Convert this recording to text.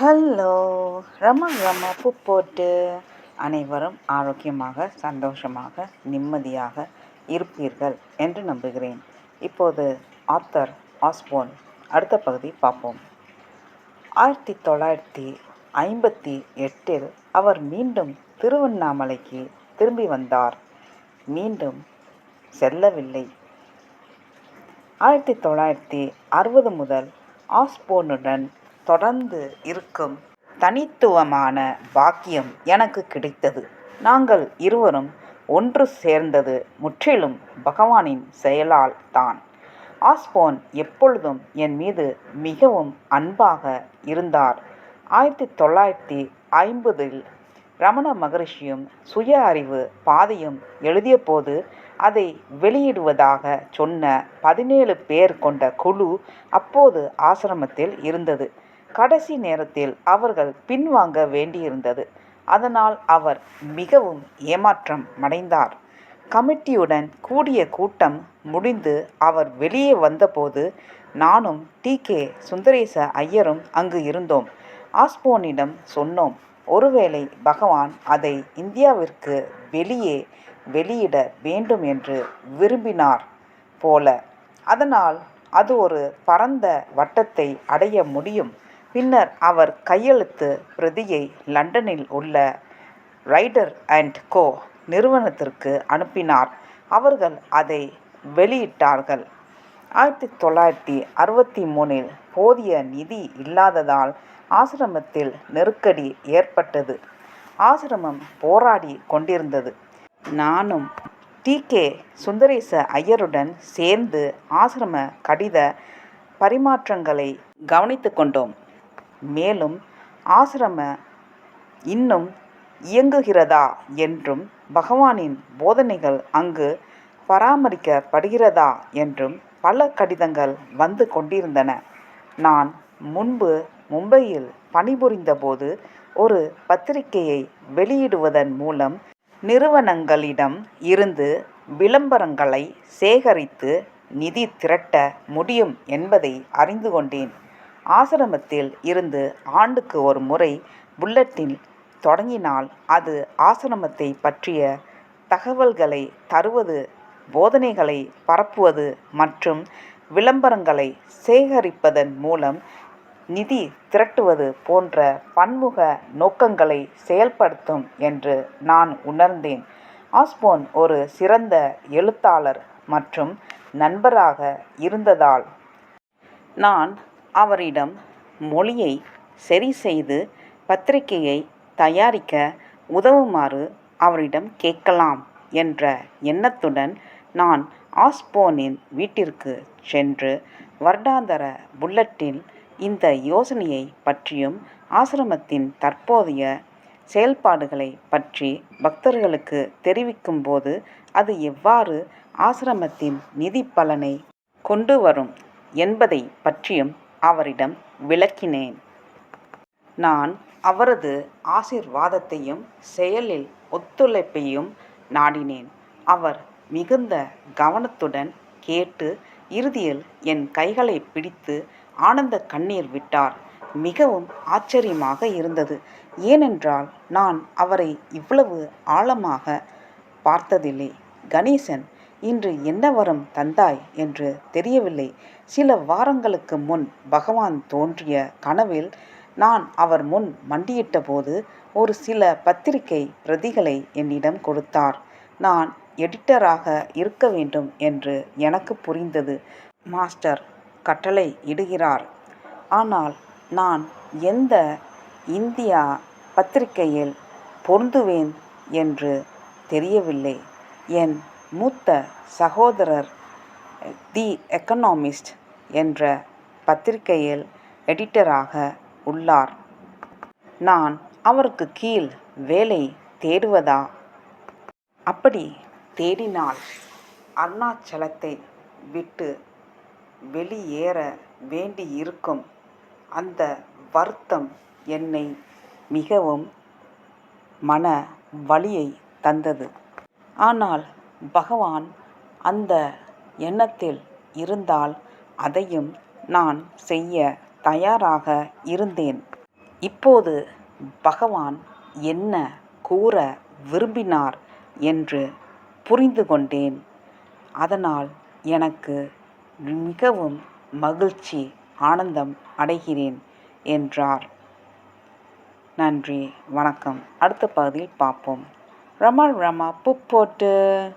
Hello ரம ரம பூ போட்டு அனைவரும் ஆரோக்கியமாக சந்தோஷமாக நிம்மதியாக இருப்பீர்கள் என்று நம்புகிறேன். இப்போது ஆத்தர் ஆஸ்போன் அடுத்த பகுதி பார்ப்போம். ஆயிரத்தி தொள்ளாயிரத்தி ஐம்பத்தி எட்டில் அவர் மீண்டும் திருவண்ணாமலைக்கு திரும்பி வந்தார். மீண்டும் செல்லவில்லை. ஆயிரத்தி தொள்ளாயிரத்தி அறுபது முதல் ஆஸ்போனுடன் தொடர்ந்து இருக்கும் தனித்துவமான பாக்கியம் எனக்கு கிடைத்தது. நாங்கள் இருவரும் ஒன்று சேர்ந்தது முற்றிலும் பகவானின் செயலால் தான். ஆஸ்போன் எப்பொழுதும் என் மீது மிகவும் அன்பாக இருந்தார். ஆயிரத்தி தொள்ளாயிரத்தி ஐம்பதில் ரமண மகரிஷியும் சுய அறிவு பாதையும் எழுதியபோது அதை வெளியிடுவதாக சொன்ன பதினேழு பேர் கொண்ட குழு அப்போது ஆசிரமத்தில் இருந்தது. கடைசி நேரத்தில் அவர்கள் பின்வாங்க வேண்டியிருந்தது. அதனால் அவர் மிகவும் ஏமாற்றம் அடைந்தார். கமிட்டியுடன் கூடிய கூட்டம் முடிந்து அவர் வெளியே வந்தபோது நானும் டி. கே. சுந்தரேச ஐயரும் அங்கு இருந்தோம். ஆஸ்போனிடம் சொன்னோம் ஒருவேளை பகவான் அதை இந்தியாவிற்கு வெளியே வெளியிட வேண்டும் என்று விரும்பினார் போல. அதனால் அது ஒரு பரந்த வட்டத்தை அடைய முடியும். பின்னர் அவர் கையெழுத்து பிரதியை லண்டனில் உள்ள ரைடர் அண்ட் கோ நிறுவனத்திற்கு அனுப்பினார். அவர்கள் அதை வெளியிட்டார்கள். ஆயிரத்தி தொள்ளாயிரத்தி அறுபத்தி மூணில் போதிய நிதி இல்லாததால் ஆசிரமத்தில் நெருக்கடி ஏற்பட்டது. ஆசிரமம் போராடி கொண்டிருந்தது. நானும் டி. கே. சுந்தரேச ஐயருடன் சேர்ந்து ஆசிரம கடித பரிமாற்றங்களை கவனித்து கொண்டோம். மேலும் ஆசிரம இன்னும் இயங்குகிறதா என்றும் பகவானின் போதனைகள் அங்கு பராமரிக்கப்படுகிறதா என்றும் பல கடிதங்கள் வந்து கொண்டிருந்தன. நான் முன்பு மும்பையில் பணிபுரிந்தபோது ஒரு பத்திரிகையை வெளியிடுவதன் மூலம் நிறுவனங்களிடம் இருந்து விளம்பரங்களை சேகரித்து நிதி திரட்ட முடியும் என்பதை அறிந்து கொண்டேன். ஆசிரமத்தில் இருந்து ஆண்டுக்கு ஒரு முறை புல்லட்டின் தொடங்கினால் அது ஆசிரமத்தை பற்றிய தகவல்களை தருவது போதனைகளை பரப்புவது மற்றும் விளம்பரங்களை சேகரிப்பதன் மூலம் நிதி திரட்டுவது போன்ற பன்முக நோக்கங்களை செயல்படுத்தும் என்று நான் உணர்ந்தேன். ஆஸ்போன் ஒரு சிறந்த எழுத்தாளர் மற்றும் நண்பராக இருந்ததால். நான் அவரிடம் மொழியை சரி செய்து பத்திரிகையை தயாரிக்க உதவுமாறு அவரிடம் கேட்கலாம் என்ற எண்ணத்துடன் நான் ஆஸ்போனின் வீட்டிற்கு சென்று வருடாந்தர புல்லட்டின் இந்த யோசனையை பற்றியும் ஆசிரமத்தின் தற்போதைய செயல்பாடுகளை பற்றி பக்தர்களுக்கு தெரிவிக்கும்போது அது எவ்வாறு ஆசிரமத்தின் நிதி பலனை கொண்டு வரும் என்பதை பற்றியும் அவரிடம் விளக்கினேன். நான் அவரது ஆசிர்வாதத்தையும் செயலில் ஒத்துழைப்பையும் நாடினேன். அவர் மிகுந்த கவனத்துடன் கேட்டு இறுதியில் என் கைகளை பிடித்து ஆனந்த கண்ணீர் விட்டார். மிகவும் ஆச்சரியமாக இருந்தது. ஏனென்றால் நான் அவரை இவ்வளவு ஆழமாக பார்த்ததில்லை. கணேசன் இன்று என்ன வரம் தந்தாய் என்று தெரியவில்லை. சில வாரங்களுக்கு முன் பகவான் தோன்றிய கனவில் நான் அவர் முன் மண்டியிட்ட போது ஒரு சில பத்திரிகை பிரதிகளை என்னிடம் கொடுத்தார். நான் எடிட்டராக இருக்க வேண்டும் என்று எனக்கு புரிந்தது. மாஸ்டர் கட்டளை இடுகிறார். ஆனால் நான் எந்த இந்தியா பத்திரிகையில் பொருந்துவேன் என்று தெரியவில்லை. என் மூத்த சகோதரர் தி எக்கனாமிஸ்ட் என்ற பத்திரிகையில் எடிட்டராக உள்ளார். நான் அவருக்கு கீழ் வேலை தேடுவதா? அப்படி தேடினால் அருணாச்சலத்தை விட்டு வெளியேற வேண்டியிருக்கும். அந்த வருத்தம் என்னை மிகவும் மன வலியை தந்தது. ஆனால் பகவான் அந்த எண்ணத்தில் இருந்தால் அதையும் நான் செய்ய தயாராக இருந்தேன். இப்போது பகவான் என்ன கூற விரும்பினார் என்று புரிந்து கொண்டேன். அதனால் எனக்கு மிகவும் மகிழ்ச்சி ஆனந்தம் அடைகிறேன் என்றார். நன்றி வணக்கம். அடுத்த பகுதியில் பார்ப்போம். ரமா ரமா பூ போட்டு.